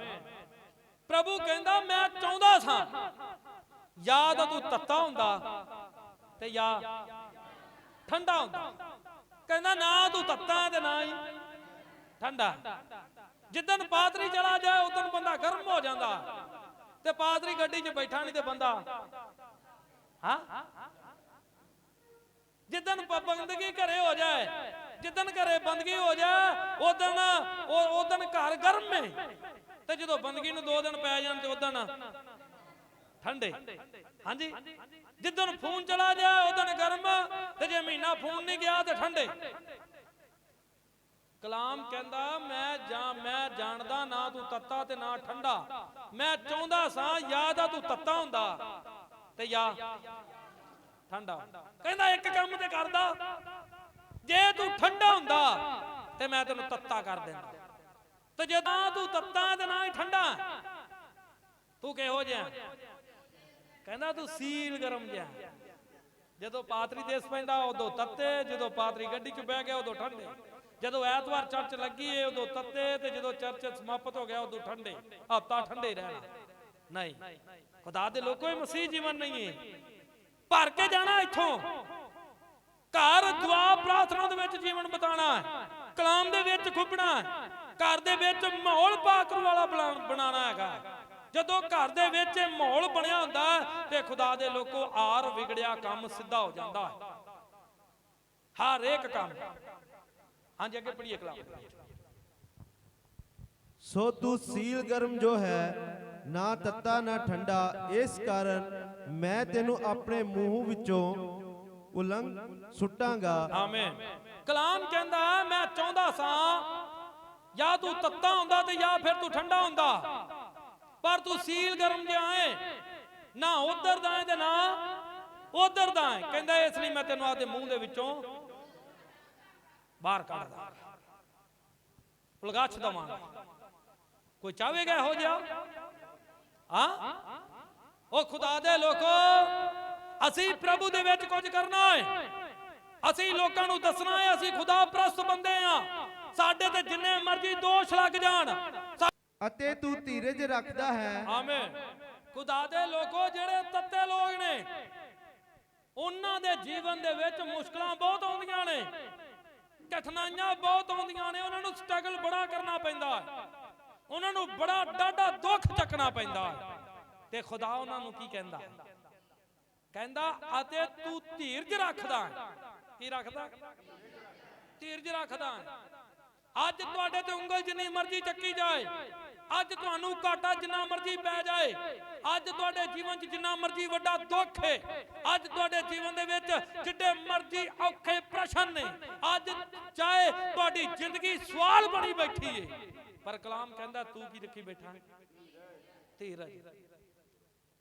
ਪ੍ਰਭੂ ਕਹਿੰਦਾ ਮੈਂ ਚਾਹੁੰਦਾ ਸਾਂ ਯਾ ਤਾਂ ਤੂੰ ਤੱਤਾ ਹੁੰਦਾ ਤੇ ਯਾ ਠੰਡਾ ਹੁੰਦਾ। ਕਹਿੰਦਾ, ਨਾ ਤੂੰ ਤੱਤਾ ਤੇ ਨਾ ਹੀ ਠੰਡਾ। ਜਿੱਦਨ ਪਾਤਰੀ ਚਲਾ ਜਾਏ, ਉਦੋਂ ਬੰਦਾ ਗਰਮ ਹੋ ਜਾਂਦਾ। ਤੇ ਪਾਤਰੀ ਗੱਡੀ 'ਚ ਬੈਠਾ ਨਹੀਂ ਤੇ ਬੰਦਾ, ਹਾਂ? ਜਿੱਦਨ ਬੰਦਗੀ ਘਰੇ ਹੋ ਜਾਏ ਜਿੱਦਨ ਘਰੇ ਬੰਦਗੀ ਹੋ ਜਾਏ ਉਦਨ ਉਦਨ ਘਰ ਗਰਮ ਹੈ ਤੇ ਜਦੋਂ ਬੰਦਗੀ ਨੂੰ ਦੋ ਦਿਨ ਪੈ ਜਾਣ ਤੇ ਉਦਨ ਠੰਡੇ। ਹਾਂਜੀ? ਜਿੱਦਨ ਫੋਨ ਚਲਾ ਜਾਏ ਉਦਨ ਗਰਮ ਤੇ ਜੇ ਮਹੀਨਾ ਫੋਨ ਨਹੀਂ ਗਿਆ ਤੇ ਠੰਡੇ। ਕਲਾਮ ਕਹਿੰਦਾ, ਮੈਂ ਜਾਂ, ਮੈਂ ਜਾਣਦਾ ਨਾ ਤੂੰ ਤੱਤਾ ਤੇ ਨਾ ਠੰਡਾ। ਮੈਂ ਚਾਹੁੰਦਾ ਸਾਂ ਯਾ ਦਾ ਤੂੰ ਤੱਤਾ ਹੁੰਦਾ ਤੇ ਯਾ ਠੰਡਾ ਕਹਿੰਦਾ, ਇੱਕ ਕੰਮ ਤੇ ਕਰਦਾ। ਜੇ ਤੂੰ ਠੰਡਾ ਹੁੰਦਾ, ਤੇ ਮੈਂ ਤੈਨੂੰ ਤੱਤਾ ਕਰ ਦਿੰਦਾ। ਤੇ ਜੇ ਨਾ ਤੂੰ ਤੱਤਾ ਤੇ ਨਾ ਹੀ ਠੰਡਾ, ਤੂੰ ਕਿਹੋ ਜਿਹਾ ਕਹਿੰਦਾ ਤੂੰ ਸੀਲ ਗਰਮ ਜਿਹਾ। ਜਦੋਂ ਪਾਤਰੀ ਦੇਸ ਪੈਂਦਾ, ਉਦੋਂ ਤੱਤੇ, ਜਦੋਂ ਪਾਤਰੀ ਗੱਡੀ 'ਚ ਬਹਿ ਗਿਆ, ਉਦੋਂ ਠੰਡੇ। ਜਦੋਂ ਐਤਵਾਰ ਚਰਚ ਲੱਗੀ ਏ, ਉਦੋਂ ਤੱਤੇ ਤੇ ਜਦੋਂ ਚਰਚ ਸਮਾਪਤ ਹੋ ਗਿਆ, ਉਦੋਂ ਠੰਡੇ। ਹਫਤਾ ਠੰਡੇ ਰਹਿਣਾ। ਨਹੀਂ। ਖੁਦਾ ਦੇ ਲੋਕੋ ਇਹ ਮਸੀਹ ਜੀਵਨ ਨਹੀਂ ਏ। ਭਰ ਕੇ ਜਾਣਾ ਇੱਥੋਂ। ਘਰ ਦੁਆ ਪ੍ਰਾਰਥਨਾ ਦੇ ਵਿੱਚ ਜੀਵਨ ਬਿਤਾਉਣਾ ਹੈ। ਕਲਾਮ ਦੇ ਵਿੱਚ ਖੁੱਬਣਾ ਹੈ। ਘਰ ਦੇ ਵਿੱਚ ਮਾਹੌਲ ਪਾਕਰੂ ਵਾਲਾ ਬਣਾ- ਬਣਾਉਣਾ ਹੈਗਾ। ਜਦੋਂ ਘਰ ਦੇ ਵਿੱਚ ਇਹ ਮਾਹੌਲ ਬਣਿਆ ਹੁੰਦਾ ਤੇ ਖੁਦਾ ਦੇ ਲੋਕੋ ਆਰ ਵਿਗੜਿਆ ਕੰਮ ਸਿੱਧਾ ਹੋ ਜਾਂਦਾ ਹੈ। ਹਰ ਇੱਕ ਕੰਮ। ਹਾਂਜੀ ਅੱਗੇ ਪੜ੍ਹੀਏ ਕਲਾਮ। ਸੋ ਤੂੰ ਸੀਲ ਗਰਮ ਜੋ ਹੈ ਨਾ ਤੱਤਾ ਨਾ ਠੰਡਾ ਇਸ ਕਾਰਨ ਮੈਂ ਤੈਨੂੰ ਆਪਣੇ ਮੂੰਹ ਵਿੱਚੋਂ ਉਲੰਘ ਸੁੱਟਾਂਗਾ। ਆਮੀਨ। ਕਲਾਮ ਕਹਿੰਦਾ ਮੈਂ ਚਾਹੁੰਦਾ ਸਾਂ ਜਾਂ ਤੂੰ ਤੱਤਾ ਹੁੰਦਾ ਤੇ ਜਾਂ ਫਿਰ ਤੂੰ ਠੰਡਾ ਹੁੰਦਾ। ਪਰ ਤੂੰ ਸੀਲ ਗਰਮ ਜਿਹਾ ਹੈ। ਨਾ ਉਧਰ ਦਾ ਹੈ ਤੇ ਨਾ ਉਧਰ ਦਾ ਹੈ। ਕਹਿੰਦਾ ਇਸ ਲਈ ਮੈਂ ਤੈਨੂੰ ਆਦੇ ਮੂੰਹ ਦੇ ਵਿੱਚੋਂ ਬਾਹਰ ਕੱਢਦਾ ਉਲਗਾਛ ਦਵਾਂਗਾ ਕੋਈ ਚਾਹੇਗਾ ਇਹੋ ਜਿਹਾ? ਹਾਂ? ਉਹ ਖੁਦਾ ਦੇ ਲੋਕੋ ਅਸੀਂ ਪ੍ਰਭੂ ਦੇ ਵਿੱਚ ਕੁਝ ਕਰਨਾ ਹੈ। ਅਸੀਂ ਲੋਕਾਂ ਨੂੰ ਦੱਸਣਾ ਹੈ ਅਸੀਂ ਖੁਦਾ ਪ੍ਰਸਤ ਬੰਦੇ ਆ ਸਾਡੇ ਤੇ ਜਿੰਨੇ ਮਰਜ਼ੀ ਦੋਸ਼ ਲੱਗ ਜਾਣ। ਅਤੇ ਤੂੰ ਧੀਰਜ ਰੱਖਦਾ ਹੈ। ਆਮੀਨ। ਖੁਦਾ ਦੇ ਲੋਕੋ ਜਿਹੜੇ ਤੱਤੇ ਲੋਕ ਨੇ ਉਹਨਾਂ ਦੇ ਜੀਵਨ ਦੇ ਵਿੱਚ ਮੁਸ਼ਕਲਾਂ ਬਹੁਤ ਆਉਂਦੀਆਂ ਨੇ ਕਠਿਨਾਈਆਂ ਬਹੁਤ ਆਉਂਦੀਆਂ ਨੇ ਉਹਨਾਂ ਨੂੰ ਸਟਰਗਲ ਬੜਾ ਕਰਨਾ ਪੈਂਦਾ ਹੈ। ਉਹਨਾਂ ਨੂੰ ਬੜਾ ਡਾਢਾ ਦੁੱਖ ਚੱਕਣਾ ਪੈਂਦਾ ਹੈ। ਤੇ ਖੁਦਾ ਉਹਨਾਂ ਨੂੰ ਕੀ ਕਹਿੰਦਾ? ਕਹਿੰਦਾ ਅਤੇ ਤੂੰ ਧੀਰਜ ਰੱਖਦਾ। ਕੀ ਰੱਖਦਾ? ਧੀਰਜ ਰੱਖਦਾ। ਅੱਜ ਤੁਹਾਡੇ ਤੇ ਉਂਗਲ ਜਿੰਨੀ ਮਰਜ਼ੀ ਚੱਕੀ ਜਾਏ। ਅੱਜ ਤੁਹਾਨੂੰ ਘਾਟਾ ਜਿੰਨਾ ਮਰਜ਼ੀ ਪੈ ਜਾਏ। ਅੱਜ ਤੁਹਾਡੇ ਜੀਵਨ 'ਚ ਜਿੰਨਾ ਮਰਜ਼ੀ ਵੱਡਾ ਦੁੱਖ ਹੈ ਅੱਜ ਤੁਹਾਡੇ ਜੀਵਨ ਦੇ ਵਿੱਚ ਜਿੱਡੇ ਮਰਜ਼ੀ ਔਖੇ ਪ੍ਰਸ਼ਨ ਨੇ। ਅੱਜ ਚਾਹੇ ਤੁਹਾਡੀ ਜ਼ਿੰਦਗੀ ਸਵਾਲ ਬਣੀ ਬੈਠੀ ਹੈ ਪਰ ਕਲਾਮ ਕਹਿੰਦਾ, ਤੂੰ ਕੀ ਰੱਖੀ ਬੈਠਾ? ਧੀਰਜ।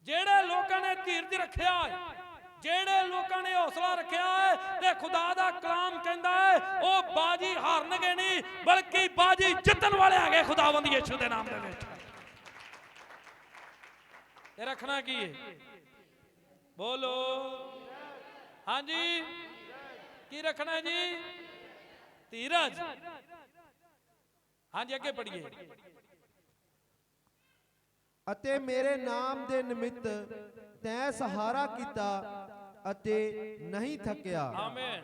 ਜਿਹੜੇ ਲੋਕਾਂ ਨੇ ਧੀਰਜ ਰੱਖਿਆ ਜਿਹੜੇ ਲੋਕਾਂ ਨੇ ਹੌਸਲਾ ਰੱਖਿਆ ਹੈ ਤੇ ਖੁਦਾ ਦਾ ਕਲਾਮ ਕਹਿੰਦਾ ਹੈ, ਉਹ ਬਾਜੀ ਹਾਰਨਗੇ ਨਹੀਂ, ਬਲਕਿ ਬਾਜੀ ਜਿੱਤਣ ਵਾਲੇ ਹੈਗੇ ਖੁਦਾਵੰਦ ਯਿਸੂ ਦੇ ਨਾਮ ਦੇ ਵਿੱਚ। ਇਹ ਰੱਖਣਾ ਕੀ ਹੈ? ਬੋਲੋ। ਹਾਂਜੀ। ਕੀ ਰੱਖਣਾ ਹੈ ਜੀ? ਧੀਰਜ। ਹਾਂਜੀ, ਅੱਗੇ ਪੜ੍ਹੀਏ। ਅਤੇ ਮੇਰੇ ਨਾਮ ਦੇ ਨਿਮਿਤ ਤੈਂ ਸਹਾਰਾ ਕੀਤਾ ਅਤੇ ਨਹੀਂ ਥੱਕਿਆ। ਆਮੀਨ।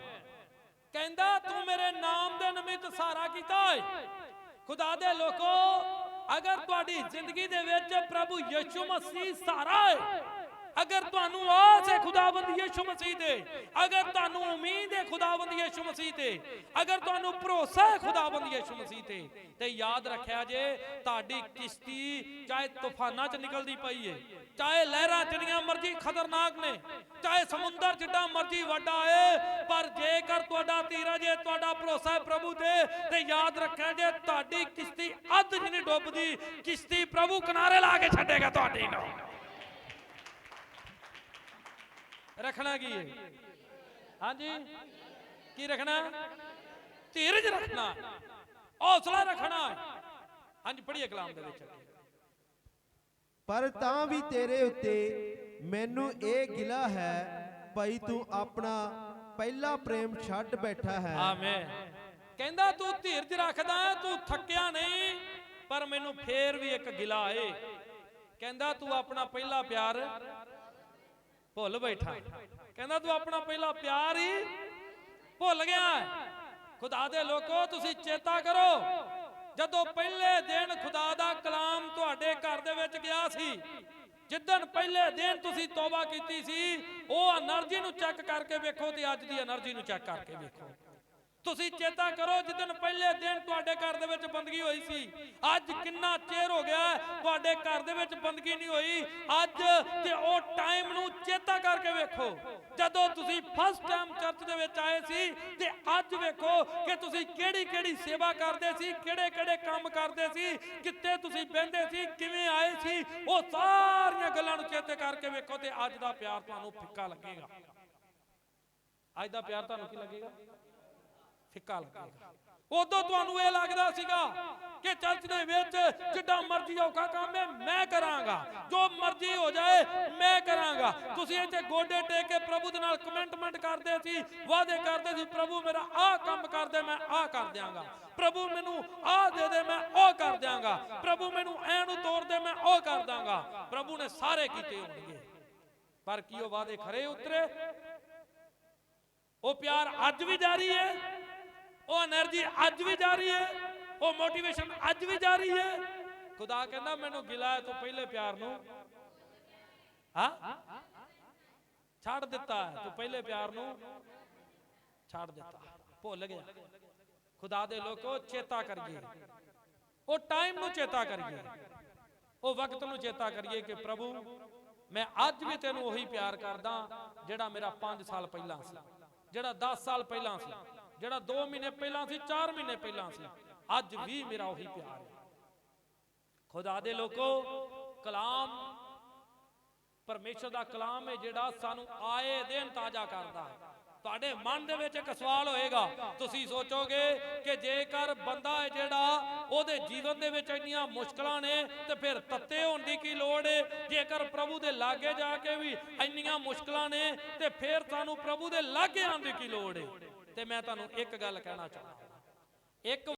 ਕਹਿੰਦਾ, ਤੂੰ ਮੇਰੇ ਨਾਮ ਦੇ ਨਿਮਿਤ ਸਾਰਾ ਕੀਤਾ ਹੈ ਖੁਦਾ ਦੇ ਲੋਕੋ, ਅਗਰ ਤੁਹਾਡੀ ਜ਼ਿੰਦਗੀ ਦੇ ਵਿੱਚ ਪ੍ਰਭੂ ਯਿਸੂ ਮਸੀਹ ਸਾਰਾ ਹੈ ਅਗਰ ਤੁਹਾਨੂੰ ਆਸ ਹੈ ਖੁਦਾਵੰਦ ਯਿਸੂ ਮਸੀਹ ਤੇ, ਅਗਰ ਤੁਹਾਨੂੰ ਉਮੀਦ ਹੈ ਖੁਦਾਵੰਦ ਯਿਸੂ ਮਸੀਹ ਤੇ, ਅਗਰ ਤੁਹਾਨੂੰ ਭਰੋਸਾ ਹੈ ਖੁਦਾਵੰਦ ਯਿਸੂ ਮਸੀਹ ਤੇ ਤੇ ਯਾਦ ਰੱਖਿਆ ਜੇ, ਤੁਹਾਡੀ ਕਿਸ਼ਤੀ ਚਾਹੇ ਤੂਫਾਨਾਂ 'ਚ ਨਿਕਲਦੀ ਪਈ ਏ, ਚਾਹੇ ਲਹਿਰਾਂ ਜਿੰਨੀਆਂ ਮਰਜ਼ੀ ਖਤਰਨਾਕ ਨੇ, ਚਾਹੇ ਸਮੁੰਦਰ ਜਿੱਡਾ ਮਰਜ਼ੀ ਵੱਡਾ ਏ, ਪਰ ਜੇਕਰ ਤੁਹਾਡਾ ਤੀਰਾ ਜੇ ਤੁਹਾਡਾ ਭਰੋਸਾ ਹੈ ਪ੍ਰਭੂ ਤੇ ਤੇ ਯਾਦ ਰੱਖਿਆ ਜੇ, ਤੁਹਾਡੀ ਕਿਸ਼ਤੀ ਅੱਧ ਜਿੰਨੀ ਡੁੱਬਦੀ, ਕਿਸ਼ਤੀ ਪ੍ਰਭੂ ਕਿਨਾਰੇ ਲਾ ਕੇ ਛੱਡੇਗਾ ਤੁਹਾਡੀ ਨੂੰ। ਰੱਖਣਾ ਕੀ ਹੈ? ਹਾਂਜੀ। ਕੀ ਰੱਖਣਾ? ਧੀਰਜ ਰੱਖਣਾ। ਹੌਸਲਾ ਰੱਖਣਾ। ਹਾਂਜੀ ਪੜ੍ਹੀਏ ਕਲਾਮ ਦੇ ਵਿੱਚ। ਪਰ ਤਾਂ ਵੀ ਤੇਰੇ ਉੱਤੇ ਮੈਨੂੰ ਇਹ ਗਿਲਾ ਹੈ ਭਾਈ ਤੂੰ ਆਪਣਾ ਪਹਿਲਾ ਪ੍ਰੇਮ ਛੱਡ ਬੈਠਾ ਹੈ। ਆਮੇਨ। ਕਹਿੰਦਾ ਤੂੰ ਧੀਰਜ ਰੱਖਦਾ ਤੂੰ ਥੱਕਿਆ ਨਹੀਂ ਪਰ ਮੈਨੂੰ ਫੇਰ ਵੀ ਇੱਕ ਗਿਲਾ ਏ। ਕਹਿੰਦਾ ਤੂੰ ਆਪਣਾ ਪਹਿਲਾ ਪਿਆਰ ਭੁੱਲ ਬੈਠਾ। ਕਹਿੰਦਾ ਤੂੰ ਆਪਣਾ ਪਹਿਲਾ ਪਿਆਰ ਹੀ ਭੁੱਲ ਗਿਆ। ਖੁਦਾ ਦੇ ਲੋਕੋ, ਤੁਸੀਂ ਚੇਤਾ ਕਰੋ, ਜਦੋਂ ਪਹਿਲੇ ਦਿਨ ਖੁਦਾ ਦਾ ਕਲਾਮ ਤੁਹਾਡੇ ਘਰ ਦੇ ਵਿੱਚ ਗਿਆ ਸੀ, ਜਿੱਦਣ ਪਹਿਲੇ ਦਿਨ ਤੁਸੀਂ ਤੋਬਾ ਕੀਤੀ ਸੀ, ਉਹ એનર્ਜੀ ਨੂੰ ਚੈੱਕ ਕਰਕੇ ਵੇਖੋ ਤੇ ਅੱਜ ਦੀ એનર્ਜੀ ਨੂੰ ਚੈੱਕ ਕਰਕੇ ਵੇਖੋ। ਤੁਸੀਂ ਚੇਤਾ ਕਰੋ, ਜਿੱਦਣ ਪਹਿਲੇ ਦਿਨ ਤੁਹਾਡੇ ਘਰ ਦੇ ਵਿੱਚ ਬੰਦਗੀ ਹੋਈ ਸੀ, ਅੱਜ ਕਿੰਨਾ ਚਿਰ ਹੋ ਗਿਆ ਤੁਹਾਡੇ ਘਰ ਦੇ ਵਿੱਚ ਬੰਦਗੀ ਨਹੀਂ ਹੋਈ, ਅੱਜ ਤੇ ਉਹ ਟਾਈਮ ਨੂੰ ਚੇਤਾ ਕਰਕੇ ਵੇਖੋ। ਜਦੋਂ ਤੁਸੀਂ ਫਸਟ ਟਾਈਮ ਚਰਚ ਦੇ ਵਿੱਚ ਆਏ ਸੀ, ਤੇ ਅੱਜ ਵੇਖੋ ਕਿ ਤੁਸੀਂ ਕਿਹੜੀ ਕਿਹੜੀ ਸੇਵਾ ਕਰਦੇ ਸੀ, ਕਿਹੜੇ ਕਿਹੜੇ ਕੰਮ ਕਰਦੇ ਸੀ, ਕਿੱਥੇ ਤੁਸੀਂ ਬਹਿੰਦੇ ਸੀ, ਕਿਵੇਂ ਆਏ ਸੀ, ਉਹ ਸਾਰੀਆਂ ਗੱਲਾਂ ਨੂੰ ਚੇਤੇ ਕਰਕੇ ਵੇਖੋ ਤੇ ਅੱਜ ਦਾ ਪਿਆਰ ਤੁਹਾਨੂੰ ਫਿੱਕਾ ਲੱਗੇਗਾ। ਅੱਜ ਦਾ ਪਿਆਰ ਤੁਹਾਨੂੰ ਕੀ ਲੱਗੇਗਾ? ਫਿੱਕਾ ਲੱਗੇਗਾ ਉਦੋਂ ਤੁਹਾਨੂੰ ਇਹ ਲੱਗਦਾ ਸੀਗਾ ਕਿ ਚਰਚ ਦੇ ਵਿੱਚ ਜਿੱਡਾ ਮਰਜ਼ੀ ਔਖਾ ਕੰਮ ਹੈ, ਮੈਂ ਕਰਾਂਗਾ। ਜੋ ਮਰਜ਼ੀ ਹੋ ਜਾਏ, ਮੈਂ ਕਰਾਂਗਾ। ਤੁਸੀਂ ਇੱਥੇ ਗੋਡੇ ਟੇਕ ਕੇ ਪ੍ਰਭੂ ਦੇ ਨਾਲ ਕਮੈਂਟਮੈਂਟ ਕਰਦੇ ਸੀ, ਵਾਅਦੇ ਕਰਦੇ ਸੀ, ਪ੍ਰਭੂ ਮੇਰਾ ਆਹ ਕੰਮ ਕਰ ਦੇ, ਮੈਂ ਆਹ ਕਰ ਦਿਆਂਗਾ। ਪ੍ਰਭੂ ਮੈਨੂੰ ਆਹ ਦੇ ਦੇ, ਮੈਂ ਉਹ ਕਰ ਦਿਆਂਗਾ। ਪ੍ਰਭੂ ਮੈਨੂੰ ਐ ਨੂੰ ਤੋੜ ਦੇ, ਮੈਂ ਉਹ ਕਰ ਦਾਂਗਾ ਪ੍ਰਭੂ ਨੇ ਸਾਰੇ ਕੀਤੇ ਹੋਣਗੇ। ਪਰ ਕੀ ਉਹ ਵਾਅਦੇ ਖਰੇ ਉਤਰੇ? ਉਹ ਪਿਆਰ ਅੱਜ ਵੀ ਜਾਰੀ ਹੈ? ਉਹ એનર્ਜੀ ਅੱਜ ਵੀ ਜਾ ਰਹੀ ਹੈ, ਉਹ ਮੋਟੀਵੇਸ਼ਨ ਅੱਜ ਵੀ ਜਾਰੀ ਹੈ। ਖੁਦਾ ਕਹਿੰਦਾ, ਮੈਨੂੰ ਗਿਲਾ ਤੋਂ ਪਹਿਲੇ ਪਿਆਰ ਨੂੰ। ਹਾਂ? ਛੱਡ ਦਿੱਤਾ ਤੂੰ ਪਹਿਲੇ ਪਿਆਰ ਨੂੰ। ਛੱਡ ਦਿੱਤਾ। ਭੁੱਲ ਗਿਆ। ਖੁਦਾ ਦੇ ਲੋਕੋ ਚੇਤਾ ਕਰੀਏ। ਉਹ ਟਾਈਮ ਨੂੰ ਚੇਤਾ ਕਰੀਏ। ਉਹ ਵਕਤ ਨੂੰ ਚੇਤਾ ਕਰੀਏ ਕਿ ਪ੍ਰਭੂ, ਮੈਂ ਅੱਜ ਵੀ ਤੈਨੂੰ ਉਹੀ ਪਿਆਰ ਕਰਦਾ ਜਿਹੜਾ ਮੇਰਾ 5 ਸਾਲ ਪਹਿਲਾਂ ਸੀ, ਜਿਹੜਾ 10 ਸਾਲ ਪਹਿਲਾਂ ਸੀ। ਜਿਹੜਾ 2 ਮਹੀਨੇ ਪਹਿਲਾਂ ਸੀ 4 ਮਹੀਨੇ ਪਹਿਲਾਂ ਸੀ, ਅੱਜ ਵੀ ਮੇਰਾ ਉਹੀ ਪਿਆਰ ਹੈ। ਖੁਦਾ ਦੇ ਲੋਕੋ, ਕਲਾਮ ਪਰਮੇਸ਼ਰ ਦਾ ਕਲਾਮ ਹੈ ਜਿਹੜਾ ਸਾਨੂੰ ਆਏ ਦਿਨ ਤਾਜ਼ਾ ਕਰਦਾ ਹੈ। ਤੁਹਾਡੇ ਮਨ ਦੇ ਵਿੱਚ ਇੱਕ ਸਵਾਲ ਹੋਏਗਾ, ਤੁਸੀਂ ਸੋਚੋਗੇ ਕਿ ਜੇਕਰ ਬੰਦਾ ਹੈ ਜਿਹੜਾ ਉਹਦੇ ਜੀਵਨ ਦੇ ਵਿੱਚ ਇੰਨੀਆਂ ਮੁਸ਼ਕਲਾਂ ਨੇ ਤੇ ਫਿਰ ਤੱਤੇ ਹੋਣ ਦੀ ਕੀ ਲੋੜ ਹੈ? ਜੇਕਰ ਪ੍ਰਭੂ ਦੇ ਲਾਗੇ ਜਾ ਕੇ ਵੀ ਇੰਨੀਆਂ ਮੁਸ਼ਕਲਾਂ ਨੇ ਤੇ ਫਿਰ ਸਾਨੂੰ ਪ੍ਰਭੂ ਦੇ ਲਾਗੇ ਆਉਣ ਦੀ ਕੀ ਲੋੜ ਹੈ? ਤੇ ਮੈਂ ਤੁਹਾਨੂੰ ਇੱਕ ਗੱਲ ਕਹਿਣਾ ਚਾਹੁੰਦਾ। ਇੱਕ